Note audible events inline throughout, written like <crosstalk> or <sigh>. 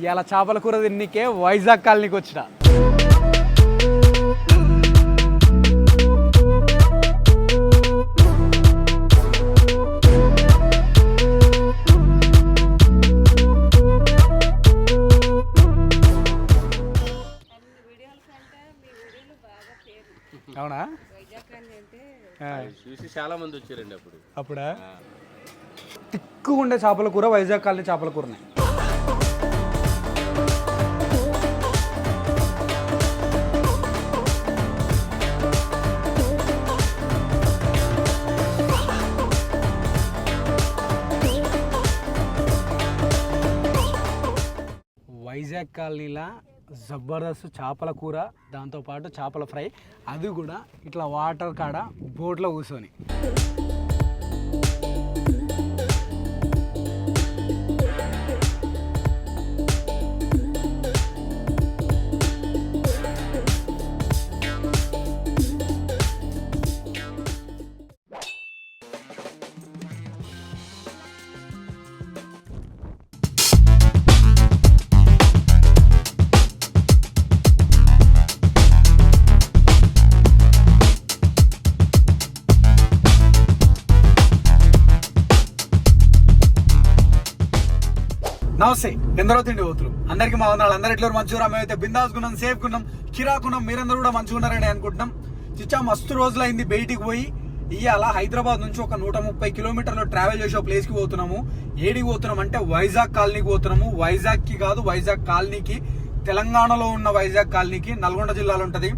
ఇవాళ చేపల కూర తిన్నికే వైజాగ్ కాలనీకి వచ్చిన. అవునా? చూసి చాలా మంది వచ్చారండి అప్పుడు. అప్పుడా? తిక్కుగా ఉండే చేపల కూర వైజాగ్ కాలనీ చేపల కూరనే. వైజాగ్ కాలనీలా జబర్దస్త్ చేపల కూర దాంతోపాటు చేపల ఫ్రై. అది కూడా ఇట్లా వాటర్ కాడ బోట్లో కూర్చొని. నమస్తే ఎందరో తిండి పోతులు. అందరికి మా వందనాలు. అందరు ఎట్లా మంచిగా మేమైతే బిందాస్ గున్నాం సేఫ్ గున్నాం కిరాకున్నాం మీరందరూ కూడా మంచిగా ఉన్నారని అనుకుంటున్నాం. చిచ్చా మస్తు రోజులైంది బయటికి పోయి. ఇవాళ హైదరాబాద్ నుంచి ఒక నూట ముప్పై కిలోమీటర్లు ట్రావెల్ చేసే ప్లేస్కి పోతున్నాము. ఏడికి పోతున్నాం అంటే వైజాగ్ కాలనీకి పోతున్నాము. వైజాగ్కి కాదు వైజాగ్ కాలనీకి తెలంగాణలో ఉన్న వైజాగ్ కాలనీకి నల్గొండ జిల్లాలో ఉంటది.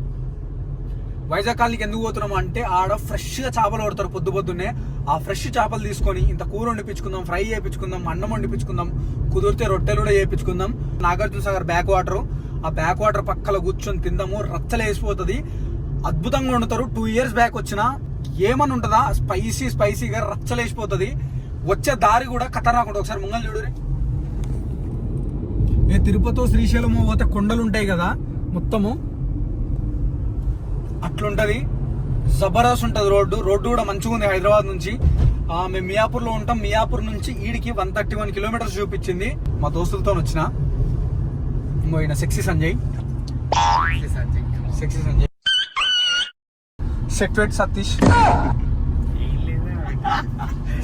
వైజాగ్ కాలనీకి ఎందుకు పోతున్నాం అంటే ఆడ ఫ్రెష్గా చేపలు పడతారు పొద్దు పొద్దున్నే. ఆ ఫ్రెష్ చేపలు తీసుకొని ఇంత కూర వండిపించుకుందాం ఫ్రై చేయించుకుందాం అన్నం వండిపించుకుందాం కుదిరితే రొట్టెలు కూడా చేయించుకుందాం నాగార్జున సాగర్ బ్యాక్ వాటర్. ఆ బ్యాక్ వాటర్ పక్కల కూర్చొని తిందాము రచ్చలు వేసిపోతుంది. అద్భుతంగా వండుతారు. టూ ఇయర్స్ బ్యాక్ వచ్చిన ఏమని ఉంటుందా? స్పైసీ స్పైసీగా రచ్చలు వేసిపోతుంది. వచ్చే దారి కూడా ఖతర్నాక్ ఉంటుంది ఒకసారి ముంగల్ చూడు ఏ తిరుపతి శ్రీశైలము పోతే కొండలు ఉంటాయి కదా మొత్తము. అట్లుంటది. జబర్దస్త్ ఉంటుంది రోడ్డు. రోడ్డు కూడా మంచిగా ఉంది హైదరాబాద్ నుంచి. ఆ, మేము మియాపూర్లో ఉంటాం. మియాపూర్ నుంచి ఈడికి వన్ థర్టీ వన్ కిలోమీటర్స్ చూపించింది మా దోస్తులతో వచ్చిన. ఇంకో ఈయన సెక్సీ సంజయ్. సెక్సీ సంజయ్. సెట్వెట్ సతీష్.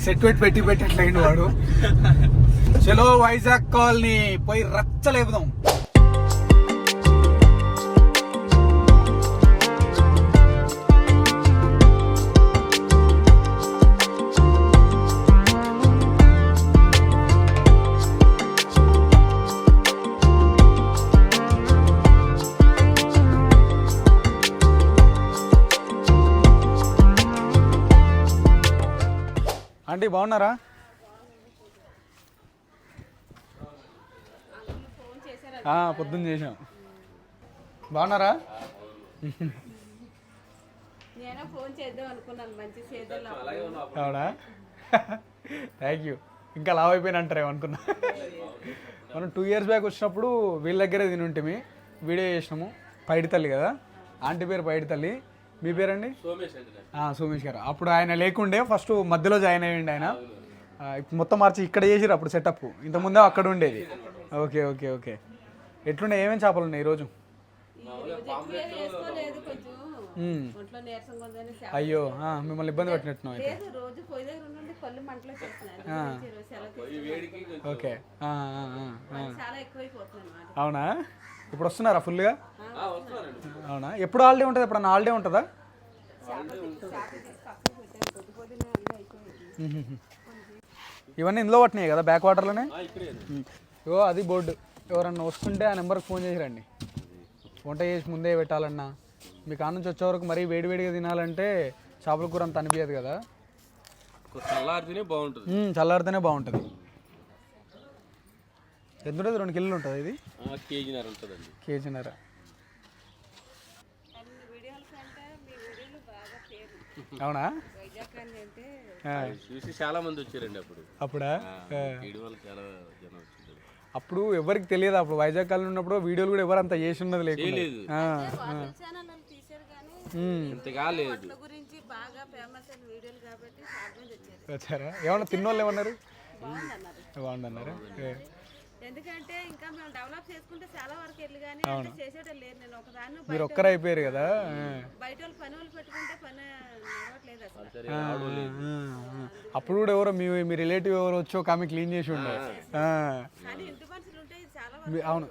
సెట్వెట్ పెట్టి పెట్టి అట్లయిండు వాడు. చలో వైజాగ్ కాలనీ పోయి రచ్చలేపుదాం బాగున్నారా? ఫోన్ చేశారు ఆ, పొద్దున్న చేసాం బాగున్నారా? నేను ఫోన్ చేద్దాం అనుకున్నాను మంచి చేద్దాం అవునా? థ్యాంక్ యూ ఇంకా లావ్ అయిపోయిన అంటారేమో అనుకున్నా. మనం టూ ఇయర్స్ బ్యాక్ వచ్చినప్పుడు వీళ్ళ దగ్గరే తిని ఉంటిమి. వీడియో చేసినాము. పైడి తల్లి కదా? ఆంటీ పేరు పైడి తల్లి మీ పేరండి? సోమేష్ గారు. అప్పుడు ఆయన లేకుండే ఫస్ట్ మధ్యలో జాయిన్ అయ్యిండి ఆయన. మొత్తం మార్చి ఇక్కడ చేసిరు అప్పుడు సెటప్ ఇంతకుముందే అక్కడ ఉండేది. Okay okay okay. ఎట్లుండే ఏమేమి చేపలు ఉన్నాయి ఈరోజు? అయ్యో ఆ, మిమ్మల్ని ఇబ్బంది పెట్టినట్టున్నావు అయితే. ఓకే. ఆ, ఆ, ఆ, ఆ. చాలా ఎక్కువైపోతున్నాను మాట అవునా? ఇప్పుడు వస్తున్నారా ఫుల్గా? అవునా? ఎప్పుడు హాలిడే ఉంటుంది? ఎప్పుడన్నా హాలిడే ఉంటుందా? ఇవన్నీ ఇందులో పట్టినాయి కదా బ్యాక్ వాటర్లోనే ఇగో అది బోర్డు. ఎవరన్నా వస్తుంటే ఆ నెంబర్కి ఫోన్ చేసి రండి వంట చేసి ముందే పెట్టాలన్నా. మీకు ఆ నుంచి వచ్చే వరకు మరీ వేడివేడిగా తినాలంటే చేపల కూర అంత అనిపించదు కదా. చల్లారితేనే బాగుంటుంది. చల్లారితేనే బాగుంటుంది. ఎంత ఉంటుంది? రెండు కిలోలు ఉంటుంది ఇది? ఆ, కేజీన్నర ఉంటుందండి. కేజీన్నర. అన్ని వీడియోల కంటే మీ వీడియోలు బాగా పేరు అవునా? చూసి చాలా మంది వచ్చారండి అప్పుడు. అప్పుడా? అప్పుడు ఎవరికి తెలియదు అప్పుడు వైజాగ్ కాలనీ ఉన్నప్పుడు వీడియోలు కూడా ఎవరు అంత చేసి ఉన్నది. ఇంతగా లేదు వాటి గురించి బాగా ఫేమస్ అయిన వీడియోలు కాబట్టి చాలా మంది వచ్చారు. వచ్చారా? ఏమన్నా తిన్నోళ్ళు ఏమన్నారు? బాగుందన్నారు. ఎందుకంటే ఇంకా మేము డెవలప్ చేసుకుంటే చాలా వరకు వెళ్ళి కానీ అంటే చేసేటం లేదు నేను ఒకదాన్ని మీరు ఒక్కరు అయిపోయారు కదా. బయట వాళ్ళు పని వాళ్ళు పెట్టుకుంటే పని నడవట్లేదు అసలు. అప్పుడు కూడా ఎవరో మీ మీ రిలేటివ్ ఎవరో వచ్చి ఆమె క్లీన్ చేసి ఉండే. ఆ. కానీ ఇంటి మనుషులు ఉంటే చాలా వరకు అవును.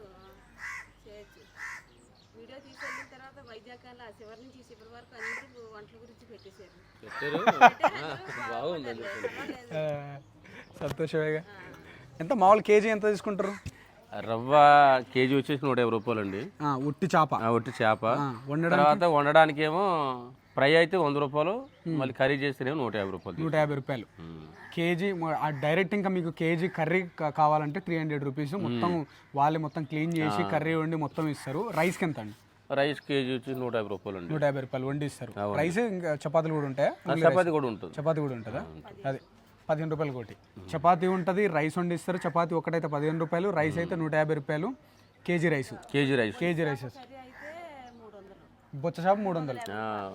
వీడియో తీసుకెళ్ళిన తర్వాత అలా చివరి నుంచి చివరి వరకు అందరూ వంటల గురించి పెట్టేశారు. బాగుంది సంతోషమేగా ఎంత? మామూలు కేజీ ఎంత తీసుకుంటారు? రవ్వ కేజీ వచ్చేసి నూట యాభై రూపాయలు అండి ఉట్టి చేప. ఆ, ఒట్టి చేప. తర్వాత వండడానికి? ఏమో ఫ్రై అయితే వంద రూపాయలు మళ్ళీ కర్రీ చేస్తేనేమో నూట యాభై రూపాయలు నూట యాభై రూపాయలు. కేజీ డైరెక్ట్ ఇంకా మీకు కేజీ కర్రీ కావాలంటే త్రీ హండ్రెడ్ రూపీస్. మొత్తం వాళ్ళే మొత్తం క్లీన్ చేసి కర్రీ వండి మొత్తం ఇస్తారు. రైస్కి ఎంత అండి? రైస్ కేజీ వచ్చి నూట యాభై రూపాయలు నూట యాభై రూపాయలు వండి ఇస్తారు రైస్ ఇంకా చపాతీలు కూడా ఉంటాయా? చపాతీ కూడా ఉంటుంది. చపాతీ కూడా ఉంటుందా. అది. పదిహేను రూపాయలు కోటి. చపాతీ ఉంటుంది రైస్ వండి ఇస్తారు చపాతీ ఒకటైతే పదిహేను రూపాయలు రైస్ అయితే నూట యాభై రూపాయలు kg rice. Kg rice. Kg rice. బొచ్చ చేప మూడు వందలు.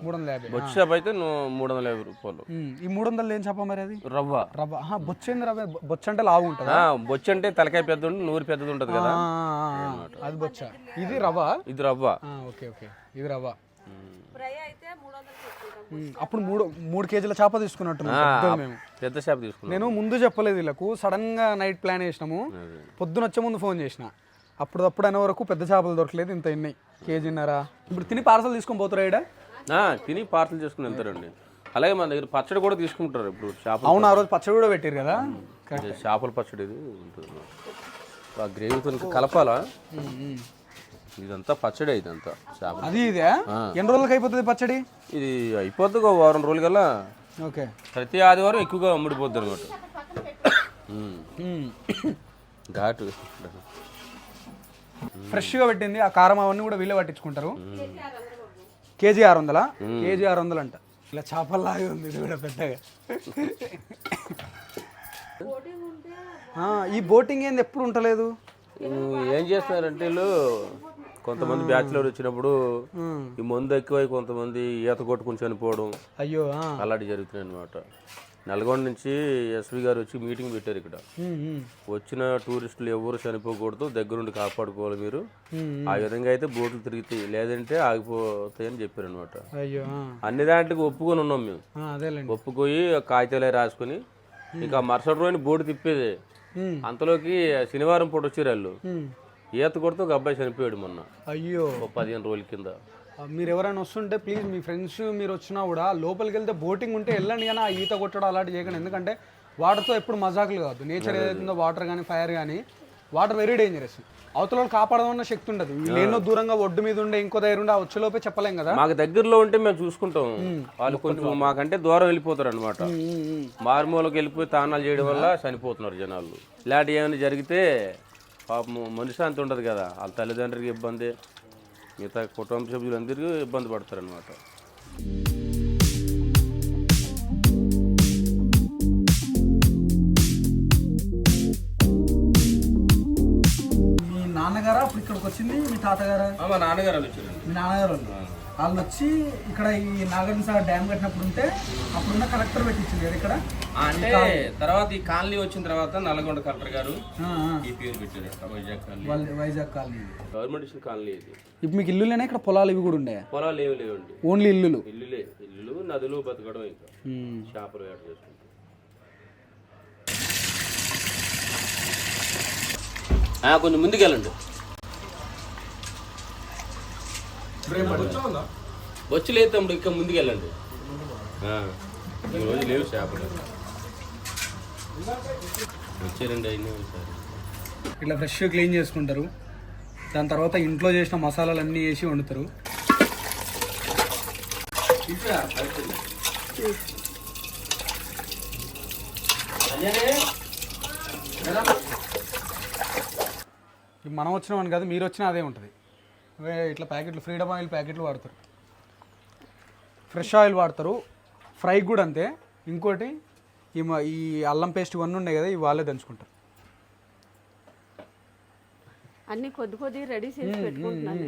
మూడు వందల. యాభై. బొచ్చు చేప అయితే మూడు వందల యాభై రూపాయలు. ఈ మూడు వందలు ఏం చేప మరి అది? రవ్వ. రవ్వ. ఆహా, బొచ్చ ఏంది రవ్వ? బొచ్చ అంటే లావు ఉంటుంది? ఆ, బొచ్చు అంటే తలకాయ పెద్ద ఉంటుంది నూరు పెద్దది ఉంటుంది కదా. అది బొచ్చ ఇది రవ్వ? ఇది రవ్వ. ఆ, ఓకే ఓకే. ఇది రవ్వ. ఫ్రై అయితే మూడు వందలు అప్పుడు మూడు మూడు కేజీల చేప తీసుకున్నట్టున్నాం మేము. పెద్ద చేప తీసుకున్నాం. నేను ముందు చెప్పలేదు వీళ్ళకు సడన్గా నైట్ ప్లాన్ చేసినాము. పొద్దున వచ్చే ముందు ఫోన్ చేసిన. అప్పుడప్పుడు అనే వరకు పెద్ద చేపలు దొరకలేదు ఇంత ఇన్నాయి కేజీన్నర. ఇప్పుడు తిని పార్సల్ తీసుకొని పోతారా తిని పార్సల్ చేసుకుని వెళ్తారండి. అలాగే మన దగ్గర పచ్చడి కూడా తీసుకుంటారు ఇప్పుడు చేపల. అవును ఆ రోజు పచ్చడి కూడా పెట్టారు కదా? చేపల పచ్చడి ఇది ఉంటుంది. ఆ గ్రేవీతో కలపాలా. ఇదంతా పచ్చడి ఇదంతా చేపల అది ఇదే? ఎన్ని రోజులకి అయిపోతుంది పచ్చడి? ఇది అయిపోద్ది ఒక వారం రోజుల కల్లా ఓకే. ప్రతి ఆదివారం ఎక్కువగా అమ్ముడిపోద్ది అనమాట. ఘాటు. ఫ్రెష్గా పెట్టింది. ఆ కారం అవన్నీ కూడా వీళ్ళే పట్టించుకుంటారు. కేజీ ఆరు వందలా? కేజీ ఆరు వందలు అంట ఇలా చేపల్లాగే ఉంది ఇది కూడా పెద్దగా. బోటింగ్ ఉంటే ఆ, ఈ బోటింగ్ ఏంది? ఎప్పుడు ఉంటలేదు? నువ్వు ఏం చేస్తున్నారంటే వీళ్ళు? కొంతమంది బ్యాచులర్ వచ్చినప్పుడు. ఈ మందు ఎక్కువై కొంతమంది ఈత కొట్టుకుని చనిపోవడం అయ్యో. అలాంటి జరుగుతున్నాయి అనమాట నల్గొండ నుంచి ఎస్పీ గారు వచ్చి మీటింగ్ పెట్టారు ఇక్కడ. వచ్చిన టూరిస్టులు ఎవరు చనిపోకూడదు దగ్గరుండి కాపాడుకోవాలి మీరు. ఆ విధంగా అయితే బోట్లు తిరుగుతాయి లేదంటే ఆగిపోతాయని చెప్పారు అనమాట. అన్ని దాంట్లోకి ఒప్పుకొని ఉన్నాం మేము. ఒప్పుకోయి కాగితాలే రాసుకొని ఇక మరుసటి రోజున బోటు తిప్పేది. అంతలోకి శనివారం పూట వచ్చారు వాళ్ళు. ఈత కొడుతూ ఒక అబ్బాయి చనిపోయాడు మొన్న. అయ్యో. ఒక పదిహేను రోజుల కింద. మీరు ఎవరైనా వస్తుంటే ప్లీజ్ మీ ఫ్రెండ్స్ మీరు వచ్చినా కూడా లోపలికి వెళ్తే బోటింగ్ ఉంటే వెళ్ళండి కానీ ఆ ఈత కొట్టడం అలాంటి చేయకండి. ఎందుకంటే వాటర్తో ఎప్పుడు మజాకులు కాదు నేచర్ ఏదైతుందో వాటర్ కానీ ఫైర్ కానీ వాటర్ వెరీ డేంజరస్ అవతల వాళ్ళు కాపాడమన్న శక్తి ఉండదు. ఎన్నో దూరంగా ఒడ్డు మీద ఉండే ఇంకో దగ్గర ఉండే వచ్చేలోపే చెప్పలేం కదా? మాకు దగ్గరలో ఉంటే మేము చూసుకుంటాం. వాళ్ళు కొంచెం మాకంటే దూరం వెళ్ళిపోతారు అనమాట. మారుమూలకి వెళ్ళిపోయి తానాలు చేయడం వల్ల చనిపోతున్నారు జనాలు. ఇలాంటి ఏమైనా జరిగితే పాపం మనిషి అంత ఉండదు కదా. వాళ్ళ తల్లిదండ్రులకి ఇబ్బంది. మిగతా కుటుంబ సభ్యులందరికీ ఇబ్బంది పడతారు అనమాట మీ నాన్నగారా? అప్పుడు ఇక్కడికి వచ్చింది? మీ తాతగారా? మా నాన్నగారు వచ్చారు. మీ నాన్నగారు వాళ్ళు వచ్చి ఇక్కడ ఈ నాగార్జున సాగర్ డ్యామ్ కట్టినప్పుడు ఉంటే అప్పుడున్న కలెక్టర్ పెట్టించింది కదా ఇక్కడ? అంటే తర్వాత ఈ కాలనీ వచ్చిన తర్వాత నల్గొండ కలెక్టర్ గారు ఆ, ఆ. ఈ పేరు పెట్టారు. Vizag colony. Vizag colony. Government ఇచ్చిన కాలనీ ఇది. ఇప్పుడు మీకు ఇల్లులేనా? ఇక్కడ పొలాలు ఇవి కూడా ఉండే పొలాలు ఏమి లేవండి. ఓన్లీ ఇల్లులు? ఇల్లులే. ఇల్లులు నదులు బతకడం ఇంకా. చేపలు వేట చేసుకుంటాం. ఆ, కొంచెం ముందుకెళ్ళండి. వచ్చి లేదు. తమ్ముడు ఇంకా ముందుకెళ్ళండి. ఆ, ఈ రోజు లేవు చేపలు. వచ్చారండి అయినా ఒకసారి. ఇట్లా ఫ్రెష్ క్లీన్ చేసుకుంటారు. దాని తర్వాత ఇంట్లో చేసిన మసాలాలు అన్నీ వేసి వండుతారు. మనం వచ్చినామని కాదు మీరు వచ్చినా అదే ఉంటుంది. ఇట్లా ప్యాకెట్లు ఫ్రీడమ్ ఆయిల్ ప్యాకెట్లు వాడతారు. ఫ్రెష్ ఆయిల్ వాడతారు. ఫ్రై కూడా అంతే. ఇంకోటి ఈ ఈ అల్లం పేస్ట్ ఇవన్నీ ఉన్నాయి కదా ఇవి వాళ్ళే దంచుకుంటారు. అన్ని కొద్ది కొద్దిగా రెడీ చేసి పెట్టుకుంటున్నాను.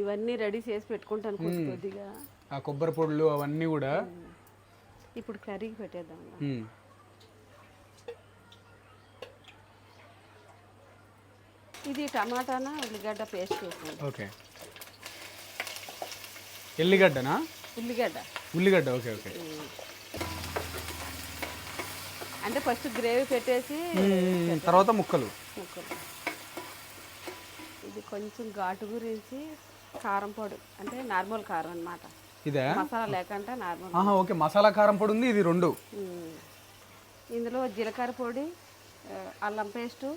ఇవన్నీ రెడీ చేసి పెట్టుకుంటాను కొద్ది కొద్దిగా. ఆ కొబ్బరి పొడులు అవన్నీ కూడా ఇప్పుడు కర్రీకి పెట్టేద్దాం ఇది టమాటాన ఉల్లిగడ్డ పేస్ట్ ఓకే. ఎల్లిగడ్డనా? ఉల్లిగడ్డ. ఉల్లిగడ్డ ఓకే ఓకే. అంటే ఫస్ట్ గ్రేవీ పెట్టేసి తర్వాత ముక్కలు. ముక్కలు. ఇది కొంచెం ఘాటు గురించి కారం పొడి అంటే నార్మల్ కారం అన్నమాట. ఇదే? మసాలా లేకుండా నార్మల్. ఓకే. మసాలా కారం పొడి ఉంది ఇది రెండు. ఇందులో జీలకర్ర పొడి అల్లం పేస్టు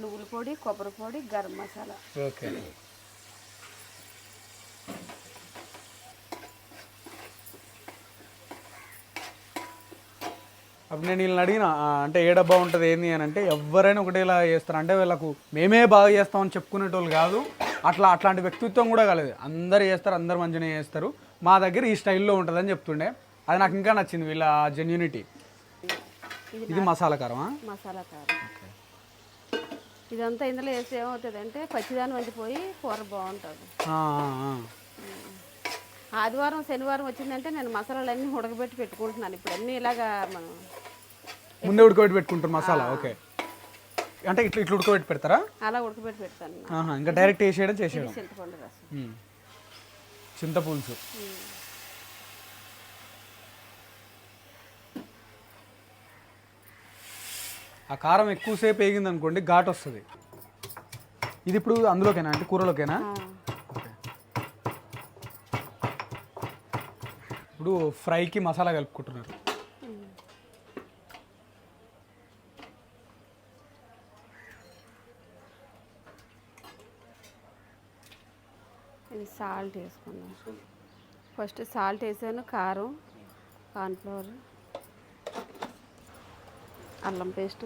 నువ్వుల పొడి కొబ్బరి పొడి గరం మసాలా. ఓకే. అప్పుడు నేను వీళ్ళని అడిగిన "ఆ, అంటే ఏ డబ్బా ఉంటుంది ఏంది అని అంటే ఎవరైనా ఒకటేలా చేస్తారు? అంటే వీళ్ళకు మేమే బాగా చేస్తామని చెప్పుకునేటోళ్ళు కాదు. అట్లా అట్లాంటి వ్యక్తిత్వం కూడా కాలేదు. అందరు చేస్తారు అందరు మంచిగానే చేస్తారు. మా దగ్గర ఈ స్టైల్లో ఉంటుందని చెప్తుండే. అది నాకు ఇంకా నచ్చింది వీళ్ళ జెన్యూనిటీ ఇది మసాలా కారమా? మసాలా కారం. ఇదంతా ఇందులో వేస్తే ఏమవుతుంది అంటే పచ్చిదాన్ని వండిపోయి కూర బాగుంటుంది. ఆదివారం శనివారం వచ్చిందంటే నేను మసాలాలన్నీ ఉడకబెట్టి పెట్టుకుంటున్నాను. ఇప్పుడు అన్నీ ఇలాగా మనం ముందే ఉడకబెట్టి పెట్టుకుంటారు మసాలా ఓకే. అంటే ఇట్లా ఇట్లా ఉడకబెట్టి పెడతారా? అలా ఉడకబెట్టి పెడతాను. ఇంకా డైరెక్ట్ వేసేయడం చేసేయడం. చింతపండు రసం. చింతపులుసు. ఆ కారం ఎక్కువసేపు వేగింది అనుకోండి ఘాట్ వస్తుంది. ఇది ఇప్పుడు అందులోకేనా? అంటే కూరలోకేనా. ఇప్పుడు ఫ్రైకి మసాలా కలుపుకుంటున్నారు. ఇది సాల్ట్ వేసుకుందాం. ఫస్ట్ సాల్ట్ వేసాను కారం కార్న్ఫ్లవర్ అల్లం పేస్ట్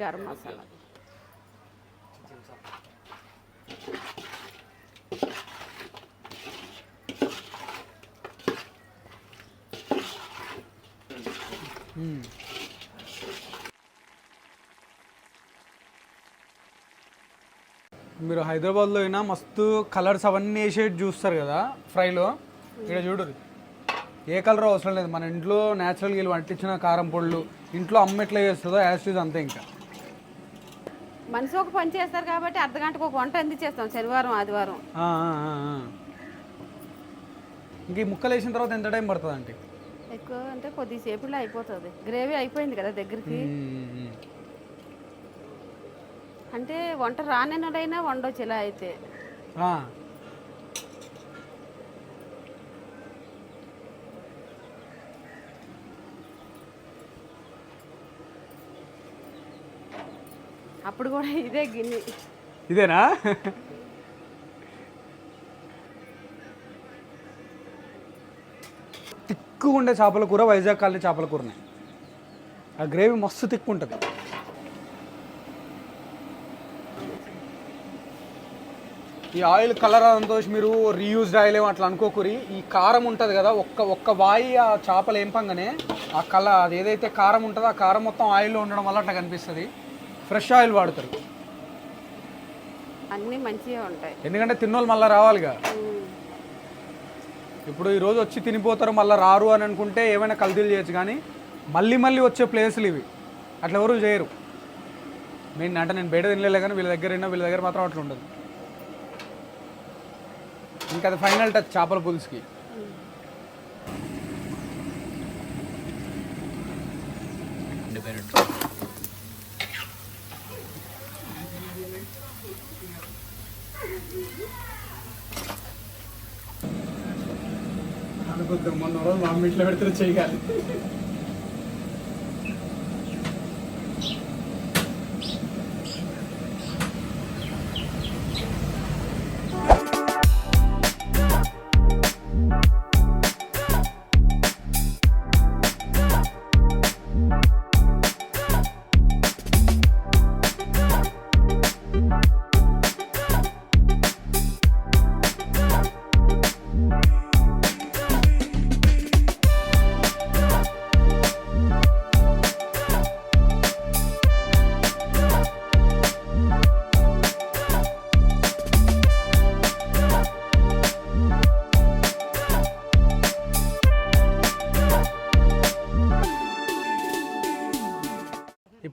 గరం మసాలా. మీరు హైదరాబాద్లో అయినా మస్తు కలర్స్ అవన్నీ వేసేది చూస్తారు కదా ఫ్రైలో. ఇక్కడ చూడరు ఏ కలర్ అవసరం లేదు. మన ఇంట్లో న్యాచురల్గా వీళ్ళు వంటించిన కారం పొడులు ఇంట్లో అమ్మ ఎట్లా చేస్తుందో యాసిడ్ అంతే ఇంకా. మనిషి ఒక పని చేస్తారు కాబట్టి అర్ధ గంటకు ఒక వంట ఎందుకు చేస్తాం శనివారం ఆదివారం. ఆ, ఆ, ఆ, ఆ. ఇంక ఈ ముక్కలు వేసిన తర్వాత ఎంత టైం పడుతుంది అంటే ఎక్కువ అంటే కొద్దిసేపులో అయిపోతుంది. గ్రేవీ అయిపోయింది కదా దగ్గరికి. అంటే వంట రానినడైనా వండొచ్చు ఇలా అయితే. అప్పుడు కూడా ఇదే గిన్నె. ఇదేనా? తిక్కు ఉండే చేపల కూర వైజాగ్ కాలనీ చేపల కూరనే. ఆ గ్రేవీ మస్తు తిక్కు ఉంటుంది. ఈ ఆయిల్ కలర్ అదంతా మీరు రీయూజ్డ్ ఆయిల్ ఏమో అట్లా అనుకోకూరి. ఈ కారం ఉంటుంది కదా ఒక్క ఒక్క వాయి ఆ చేపలు ఏంపంగానే ఆ కల అది ఏదైతే కారం ఉంటుందో ఆ కారం మొత్తం ఆయిల్లో ఉండడం వల్ల అట్లా కనిపిస్తుంది. ఫ్రెష్ ఆయిల్ వాడతారు. అన్నీ మంచిగా ఉంటాయి. ఎందుకంటే తిన్నోళ్ళు మళ్ళీ రావాలిగా. ఇప్పుడు ఈరోజు వచ్చి తినిపోతారు మళ్ళీ రారు అని అనుకుంటే ఏమైనా కల్తీలు చేయొచ్చు కానీ మళ్ళీ మళ్ళీ వచ్చే ప్లేసులు ఇవి. అట్లా ఎవరు చేయరు. నేను అంటే నేను బయట తినలే కానీ వీళ్ళ దగ్గర అయినా వీళ్ళ దగ్గర మాత్రం అట్లా ఉండదు. ఇంకా అది ఫైనల్ టచ్ చేపల పులుసుకి. అనుకుంటాం మొన్న రోజు మా అమ్మ ఇంట్లో పెడితే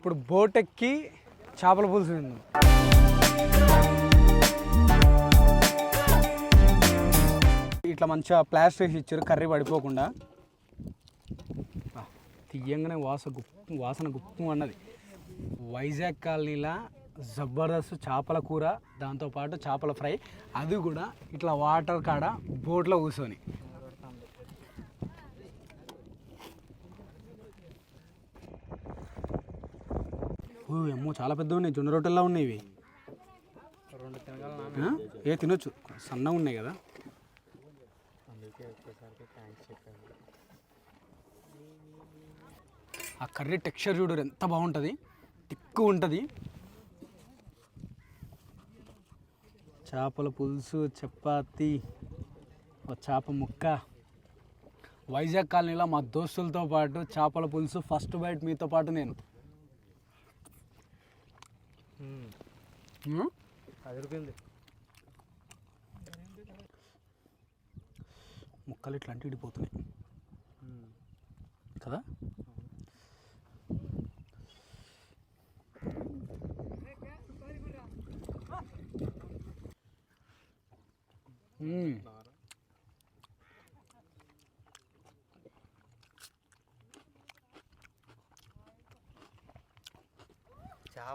ఇప్పుడు బోట్ ఎక్కి చేపల పులుసు తిందాం. ఇట్లా మంచిగా ప్లాస్టర్ వేసి ఇచ్చారు కర్రీ పడిపోకుండా. తీయంగానే వాస గుప్పు వాసన గుప్పు అన్నది. వైజాగ్ కాలనీలా జబర్దస్త్ చేపల కూర దాంతోపాటు చేపల ఫ్రై. అది కూడా ఇట్లా వాటర్ కాడ బోట్లో కూర్చొని. ఓ అమ్మో చాలా పెద్ద ఉన్నాయి. జొన్న రొట్టెల్లా ఉన్నాయి ఇవి? ఏ తినొచ్చు. సన్నగా ఉన్నాయి కదా. ఆ కర్రీ టెక్స్చర్ చూడు ఎంత బాగుంటుంది. తిక్కు ఉంటుంది. చేపల పులుసు చపాతి ఒక చేప ముక్క. వైజాగ్ కాలనీలో మా దోస్తులతో పాటు చేపల పులుసు ఫస్ట్ బైట్ మీతో పాటు నేను? అదిరిపోయింది ముక్కలు ఇట్లా అంటే ఇడిపోతున్నాయి కదా.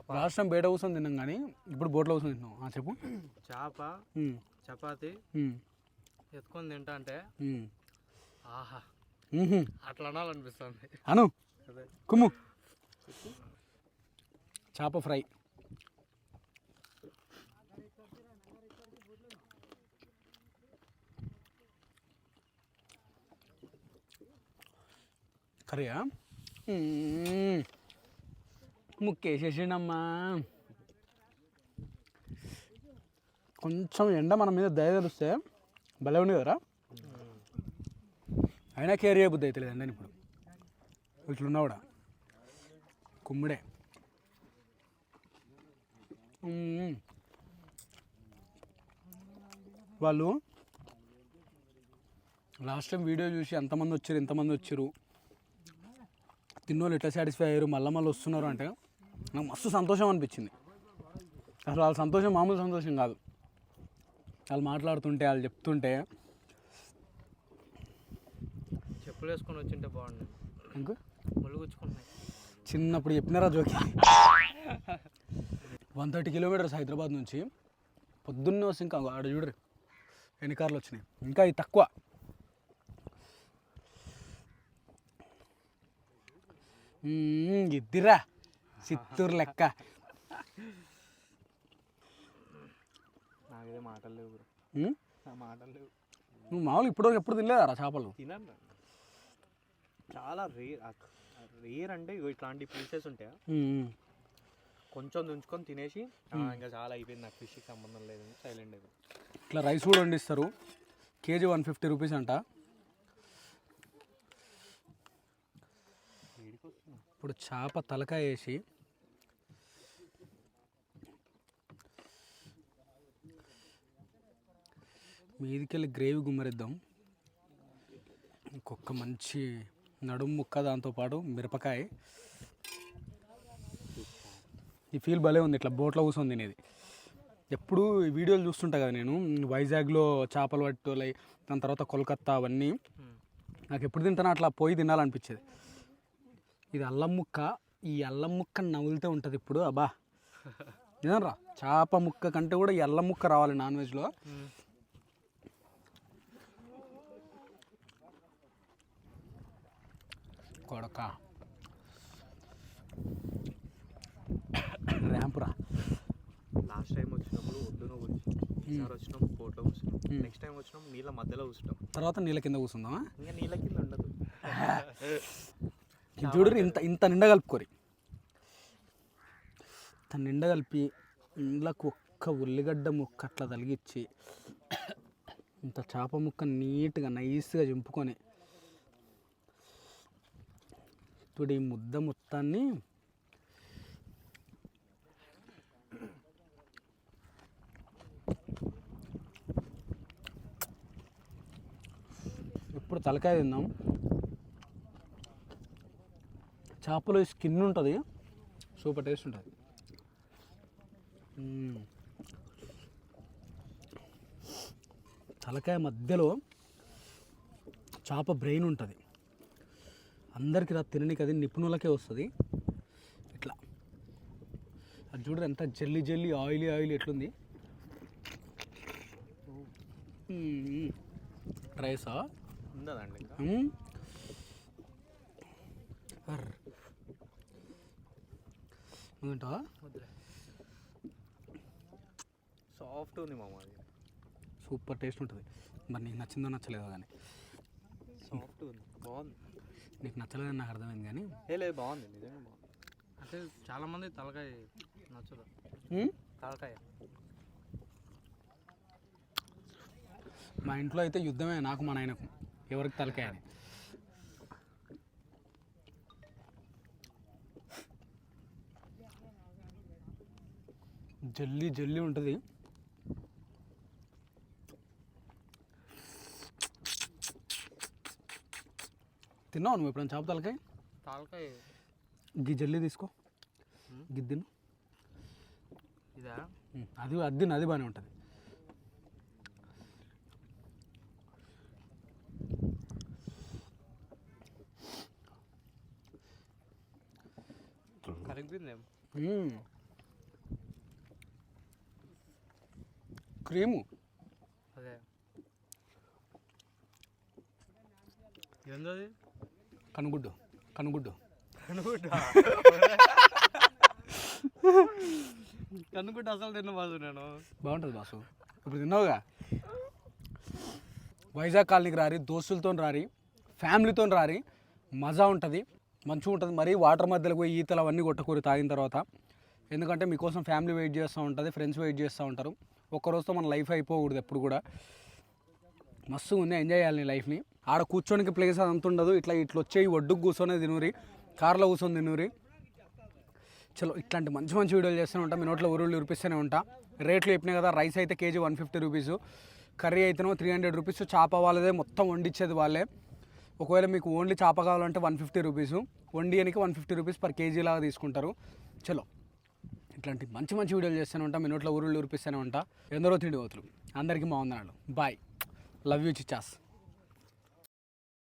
టైం బయట కూర్చొని తిన్నాం కానీ ఇప్పుడు బోట్లో కూర్చొని తిన్నాం. చెప్పు. చేప. చపాతి. ఎత్తుకొని తింటా అంటే. ఆహా. అట్లా అనాలనిపిస్తుంది. అను. కుమ్ము. చేప ఫ్రై. కర్రీయా. ముక్కేసేసిండమ్మా. కొంచెం ఎండ మన మీద దయ తెలిస్తే భలే ఉంది కదరా. అయినా కేర్ చేయబుద్ధి అయితే ఎండని ఇప్పుడు. ఇట్లున్నా కూడా. కుమ్ముడే. వాళ్ళు లాస్ట్ టైం వీడియో చూసి ఎంతమంది వచ్చారు ఎంతమంది వచ్చారు. తిన్నోళ్ళు ఎట్లా సాటిస్ఫై అయ్యారు మళ్ళీ మళ్ళీ వస్తున్నారు అంటే నాకు మస్తు సంతోషం అనిపించింది. అసలు వాళ్ళ సంతోషం మామూలు సంతోషం కాదు. వాళ్ళు మాట్లాడుతుంటే వాళ్ళు చెప్తుంటే. చెప్పులు వేసుకొని వచ్చింటే బాగుండు. ఇంకో చిన్నప్పుడు చెప్పినారా జోకి? వన్ థర్టీ కిలోమీటర్స్ హైదరాబాద్ నుంచి. పొద్దున్నే వస్తే ఇంకా ఆడ చూడరు ఎన్ని కార్లు వచ్చినాయి? ఇంకా ఇది తక్కువ. ఇద్దిరా చిత్తూరు లెక్క. నాకైతే మాటలు లేవు మాటలు లేవు. నువ్వు మామూలు ఇప్పుడు ఎప్పుడు తినలేదారా చేపలు? చాలా రేర్ రేర్ అంటే ఇట్లాంటి పీసెస్ ఉంటాయా. కొంచెం దుంచుకొని తినేసి "ఆ, ఇంకా చాలా అయిపోయింది నాకు ఫిష్కి సంబంధం లేదు సైలెంట్ అయిపోయింది. ఇట్లా రైస్ కూడా వండిస్తారు. కేజీ వన్ ఫిఫ్టీ రూపీస్ అంట. ఇప్పుడు చేప తలకాయ వేసి మీదికెళ్ళి గ్రేవీ గుమ్మరిద్దాం. ఇంకొక మంచి నడుము ముక్క దాంతోపాటు మిరపకాయ. ఈ ఫీల్ భలే ఉంది ఇట్లా బోట్లో కూర్చొని తినేది. ఎప్పుడు ఈ వీడియోలు చూస్తుంటా కదా నేను వైజాగ్లో చేపలు పట్టుకోలై దాని తర్వాత కోల్కత్తా అవన్నీ. నాకు ఎప్పుడు తింటానో అట్లా పోయి తినాలనిపించేది. ఇది అల్లం ముక్క. ఈ అల్లం ముక్క నవ్వులుతూ ఉంటుంది ఇప్పుడు అబ్బా. నిజంరా చేప ముక్క కంటే కూడా ఈ అల్లం ముక్క రావాలి నాన్ వెజ్లో. కొడక. ర్యాంపురా. లాస్ట్ టైం వచ్చినప్పుడు ఒడ్డున కూర్చున్నాం ఈసారి వచ్చినాం బోట్లో కూర్చున్నాం నెక్స్ట్ టైం వచ్చినాం నీళ్ళ మధ్యలో కూర్చుంటాం తర్వాత నీళ్ళ కింద కూర్చుందామా? ఇంకా నీళ్ళ కింద ఉండదు. <laughs> ఇది చూడరు ఇంత ఇంత నిండా కలుపుకోరి. ఇంత నిండా కలిపి ఇండ్లకు ఒక్క ఉల్లిగడ్డ ముక్క అట్లా తలిగిచ్చి ఇంత చేప ముక్క నీట్గా నైస్గా చింపుకొని ఇప్పుడు ఈ ముద్ద మొత్తాన్ని ఇప్పుడు తలకాయ తిందాం. చేపలో స్కిన్ ఉంటుంది సూపర్ టేస్ట్ ఉంటుంది. తలకాయ మధ్యలో చేప బ్రెయిన్ ఉంటుంది. అందరికి రా తిననీకి అది నిపుణులకే వస్తుంది. ఇట్లా. అది చూడరు ఎంత జల్లి జల్లి ఆయిలీ ఆయిల్ ఎట్లుంది. రైసా? ఉండదండి ఇంకా మ్మ్. అర్ర్. నువ్వు తింటావా సాఫ్ట్ ఉంది మామ అది. సూపర్ టేస్ట్ ఉంటుంది. మరి నీకు నచ్చిందో నచ్చలేదో కానీ సాఫ్ట్ ఉంది. బాగుంది. నీకు నచ్చలేదని నాకు అర్థమైంది కానీ ఏ లేదు బాగుంది. నిజంగా బాగుంది. అంటే చాలా మంది తలకాయ నచ్చదు? తలకాయ. మా ఇంట్లో అయితే యుద్ధమే నాకు మా నాయనకు. ఎవరికి తలకాయ అని. జల్లి జల్లి ఉంటుంది. తిన్నావు నువ్వు ఎప్పుడైనా చేప తలకాయ? తలకాయ. గీ జల్లి తీసుకో. గిద్దిను ఇదా? అది అది అది బాగానే ఉంటుంది. క్రీము. కనుగుడ్డు కనుగుడ్డు. కనుకుంటే అసలు తిన్న బాసు నేను. బాగుంటుంది బాసు. ఇప్పుడు తిన్నావుగా? వైజాగ్ కాలనీకి రారి దోస్తులతో రారి ఫ్యామిలీతో రారి మజా ఉంటుంది మంచిగా ఉంటుంది మరీ వాటర్ మధ్యలో పోయి ఈతలు అవన్నీ కొట్టకూరి తాగిన తర్వాత ఎందుకంటే మీకోసం ఫ్యామిలీ వెయిట్ చేస్తూ ఉంటుంది ఫ్రెండ్స్ వెయిట్ చేస్తూ ఉంటారు. ఒక్కరోజుతో మన లైఫ్ అయిపోకూడదు ఎప్పుడు కూడా. మస్తు ఉంది ఎంజాయ్ చేయాలి నీ లైఫ్ని. ఆడ కూర్చోనికి ప్లేస్ అంత ఉండదు. ఇట్లా ఇట్లా వచ్చే ఒడ్డుకు కూర్చొని తినూరి కార్లో కూర్చొని తినూరి చలో ఇట్లాంటి మంచి మంచి వీడియోలు చేస్తూనే ఉంటా. మీ నోట్లో ఊరుళ్ళు ఉరిపిస్తూనే ఉంటా. రేట్లు చెప్పినాయి కదా రైస్ అయితే kg one fifty rupees. Curry అయితేనో three hundred rupees. చేప వాళ్ళదే మొత్తం వండిచ్చేది వాళ్ళే. ఒకవేళ మీకు ఓన్లీ చేప కావాలంటే one fifty rupees. వండియనికి one fifty rupees per kg లాగా తీసుకుంటారు. చలో. ఇట్లాంటి మంచి మంచి వీడియోలు చేస్తూనే ఉంటా మీ నోట్లో ఊరుళ్ళు ఊరిపిస్తూనే ఉంటా. ఎందరో తిండి పోతులు అందరికీ బాగుందన్నాడు బాయ్. Love you చిచ్చాస్.